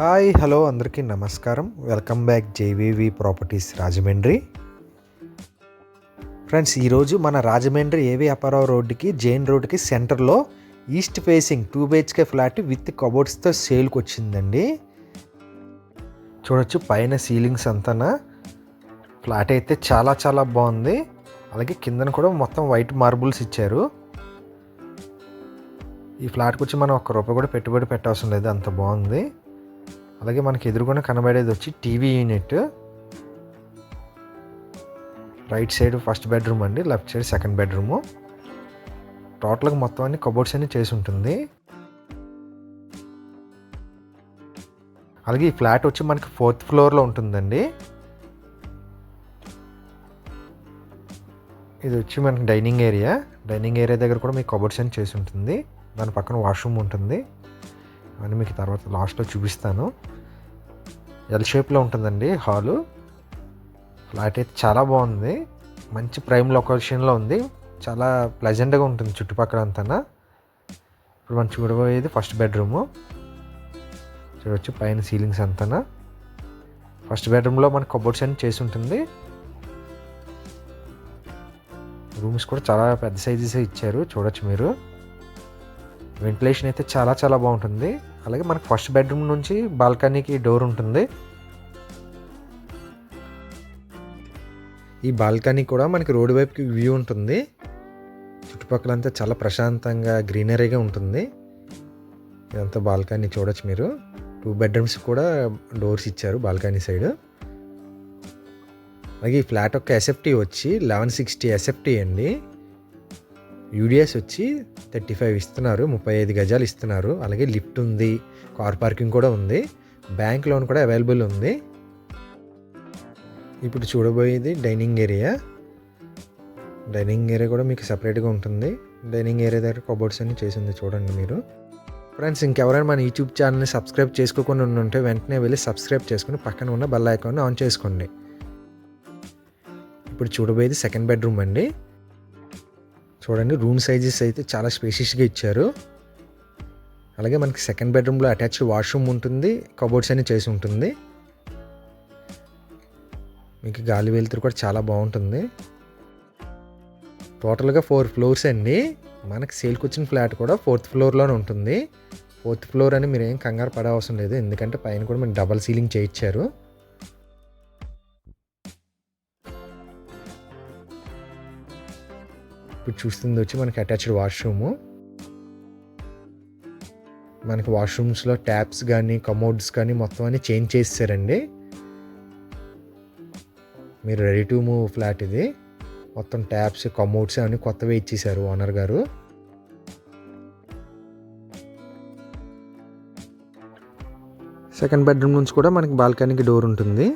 Hi hello అందరికీ నమస్కారం. Welcome back JVV Properties Rajahmundry. Friends ఈరోజు మన రాజమండ్రి ఏవి అపారావు రోడ్డుకి జైన్ రోడ్డుకి సెంటర్లో east facing two BHK flat with కబోర్డ్స్తో సేల్కి వచ్చిందండి. చూడొచ్చు పైన సీలింగ్స్ అంతా ఫ్లాట్ అయితే చాలా చాలా బాగుంది. అలాగే కిందన కూడా మొత్తం వైట్ మార్బుల్స్ ఇచ్చారు. ఈ ఫ్లాట్కి వచ్చి మనం ఒక్క రూపాయి కూడా పెట్టుబడి పెట్టవసరం లేదు అంత బాగుంది. అలాగే మనకి ఎదురుకుండా కనబడేది వచ్చి TV unit. Right side first bedroom అండి లెఫ్ట్ సైడ్ సెకండ్ బెడ్రూము. టోటల్గా మొత్తం అన్ని కబోర్డ్స్ అన్ని చేసి ఉంటుంది. అలాగే ఈ ఫ్లాట్ వచ్చి మనకి ఫోర్త్ ఫ్లోర్లో ఉంటుందండి. ఇది వచ్చి మనకి డైనింగ్ ఏరియా. డైనింగ్ ఏరియా దగ్గర కూడా మీకు కబోర్డ్స్ అని చేసి ఉంటుంది. దాని పక్కన వాష్రూమ్ ఉంటుంది. అని మీకు తర్వాత లాస్ట్లో చూపిస్తాను. ఎల్ షేప్లో ఉంటుందండి హాలు. ఫ్లాట్ అయితే చాలా బాగుంది. మంచి ప్రైమ్ లొకేషన్లో ఉంది. చాలా ప్లెజెంట్గా ఉంటుంది చుట్టుపక్కల అంతా ఇప్పుడు మనం చూడబోయేది ఫస్ట్ బెడ్రూము చూడవచ్చు పైన సీలింగ్స్ అంతనా. ఫస్ట్ బెడ్రూమ్లో మనకి కబోర్డ్స్ అన్ని చేసి ఉంటుంది. రూమ్స్ కూడా చాలా పెద్ద సైజెస్ ఇచ్చారు. చూడొచ్చు మీరు. వెంటిలేషన్ అయితే చాలా చాలా బాగుంటుంది. అలాగే మనకు ఫస్ట్ బెడ్రూమ్ నుంచి బాల్కనీకి డోర్ ఉంటుంది. ఈ బాల్కనీ కూడా మనకి రోడ్డు వైపుకి వ్యూ ఉంటుంది. చుట్టుపక్కలంతా చాలా ప్రశాంతంగా గ్రీనరీగా ఉంటుంది. ఇదంతా బాల్కనీ చూడొచ్చు మీరు. టూ బెడ్రూమ్స్ కూడా డోర్స్ ఇచ్చారు బాల్కనీ సైడ్. అలాగే ఈ ఫ్లాట్ యొక్క ఎస్ఎఫ్టీ వచ్చి లెవెన్ సిక్స్టీ ఎస్ఎఫ్టీ అండి. యూడిఎస్ వచ్చి థర్టీ ఫైవ్ ఇస్తున్నారు ముప్పై ఐదు గజాలు ఇస్తున్నారు. అలాగే లిఫ్ట్ ఉంది కార్ పార్కింగ్ కూడా ఉంది బ్యాంక్ లోన్ కూడా అవైలబుల్ ఉంది. ఇప్పుడు చూడబోయేది డైనింగ్ ఏరియా. డైనింగ్ ఏరియా కూడా మీకు సపరేట్గా ఉంటుంది. డైనింగ్ ఏరియా దగ్గర కబోర్డ్స్ అన్ని చేసింది చూడండి మీరు. ఫ్రెండ్స్ ఇంకెవరైనా మన యూట్యూబ్ ఛానల్ని సబ్స్క్రైబ్ చేసుకోకుండా ఉంటే వెంటనే వెళ్ళి సబ్స్క్రైబ్ చేసుకుని పక్కన ఉన్న బెల్ ఐకాన్ని ఆన్ చేసుకోండి. ఇప్పుడు చూడబోయేది సెకండ్ బెడ్రూమ్ అండి. చూడండి. రూమ్ సైజెస్ అయితే చాలా స్పేషియస్గా ఇచ్చారు. అలాగే మనకి సెకండ్ బెడ్రూమ్లో అటాచ్డ్ వాష్రూమ్ ఉంటుంది. కబోర్డ్స్ అన్ని చేసి ఉంటుంది. మీకు గాలి వెలుతురు కూడా చాలా బాగుంటుంది. టోటల్గా ఫోర్ ఫ్లోర్స్ అండి. మనకి సేల్కి వచ్చిన ఫ్లాట్ కూడా ఫోర్త్ ఫ్లోర్లోనే ఉంటుంది. ఫోర్త్ ఫ్లోర్ అని మీరు ఏం కంగారు పడే అవసరం లేదు. ఎందుకంటే పైన కూడా మీకు డబల్ సీలింగ్ చేయించారు. ఇప్పుడు చూస్తుంది వచ్చి మనకి అటాచ్డ్ వాష్రూము మనకి వాష్రూమ్స్లో ట్యాప్స్ కానీ కమోడ్స్ కానీ మొత్తం అన్ని చేంజ్ చేస్తారండి మీరు రెడీ టు మూవ్ ఫ్లాట్ ఇది. మొత్తం ట్యాప్స్ కమోడ్స్ అవన్నీ కొత్తవే ఇచ్చేసారు ఓనర్ గారు. సెకండ్ బెడ్రూమ్ నుంచి కూడా మనకి బాల్కనీకి డోర్ ఉంటుంది.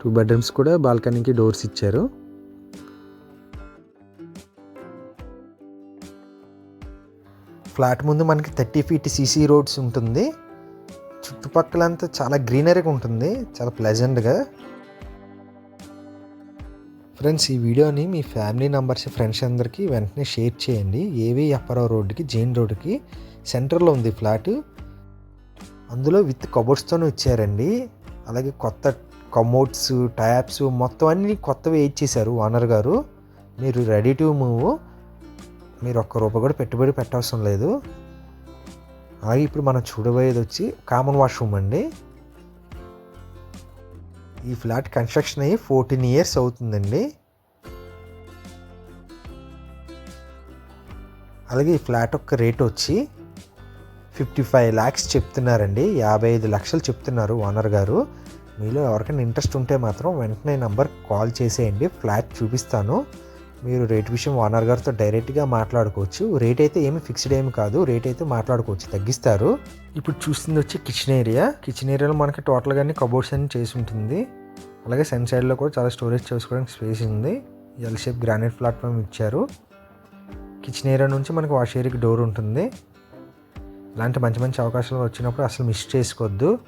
టూ బెడ్రూమ్స్ కూడా బాల్కనీకి డోర్స్ ఇచ్చారు. ఫ్లాట్ ముందు మనకి థర్టీ ఫీట్ సీసీ రోడ్స్ ఉంటుంది. చుట్టుపక్కలంతా చాలా గ్రీనరీగా ఉంటుంది. చాలా ప్లెజెంట్గా. ఫ్రెండ్స్ ఈ వీడియోని మీ ఫ్యామిలీ మెంబర్స్ ఫ్రెండ్స్ అందరికీ వెంటనే షేర్ చేయండి. ఏవి అప్పారావు రోడ్డుకి జైన్ రోడ్డుకి సెంటర్లో ఉంది ఫ్లాట్. అందులో విత్ కబోర్డ్స్తోనే ఇచ్చారండి. అలాగే కొత్త కమోడ్స్ ట్యాప్స్ మొత్తం అన్ని కొత్తవి వేయించేశారు ఓనర్ గారు. మీరు రెడీ టు మూవ్. మీరు ఒక్క రూపాయి కూడా పెట్టుబడి పెట్టవసరం లేదు. అలాగే ఇప్పుడు మనం చూడబోయేది వచ్చి కామన్ వాష్రూమ్ అండి. ఈ ఫ్లాట్ కన్స్ట్రక్షన్ అయ్యి ఫోర్టీన్ ఇయర్స్ అవుతుందండి. అలాగే ఈ ఫ్లాట్ యొక్క రేట్ వచ్చి ఫిఫ్టీ ఫైవ్ ల్యాక్స్ చెప్తున్నారండి. యాభై ఐదు లక్షలు చెప్తున్నారు ఓనర్ గారు. మీలో ఎవరికైనా ఇంట్రెస్ట్ ఉంటే మాత్రం వెంటనే నంబర్ కాల్ చేసేయండి. ఫ్లాట్ చూపిస్తాను. మీరు రేట్ విషయం ఓనర్ గారితో డైరెక్ట్గా మాట్లాడుకోవచ్చు. రేట్ అయితే ఏమి ఫిక్స్డ్ ఏమి కాదు. రేట్ అయితే మాట్లాడుకోవచ్చు. తగ్గిస్తారు. ఇప్పుడు చూస్తుంది వచ్చి కిచెన్ ఏరియా. కిచెన్ ఏరియాలో మనకి టోటల్గా అన్ని కబోర్డ్స్ అన్ని చేసి ఉంటుంది. అలాగే సన్ సైడ్లో కూడా చాలా స్టోరేజ్ చేసుకోవడానికి స్పేస్ ఉంది. ఎల్ షేప్ గ్రానైట్ ప్లాట్ఫామ్ ఇచ్చారు. కిచెన్ ఏరియా నుంచి మనకి వాష్ ఏరియాకి డోర్ ఉంటుంది. ఇలాంటి మంచి మంచి అవకాశాలు వచ్చినప్పుడు అసలు మిస్ చేసుకోవద్దు.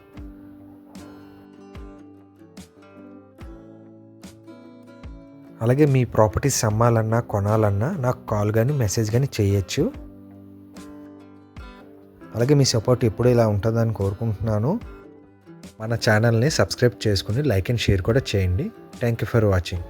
అలాగే మీ ప్రాపర్టీస్ అమ్మాలన్నా కొనాలన్నా నాకు కాల్ కానీ మెసేజ్ కానీ చేయొచ్చు. అలాగే మీ సపోర్ట్ ఎప్పుడు ఇలా ఉంటుందని కోరుకుంటున్నాను. మన ఛానల్ని సబ్స్క్రైబ్ చేసుకుని లైక్ అండ్ షేర్ కూడా చేయండి. Thank you for watching.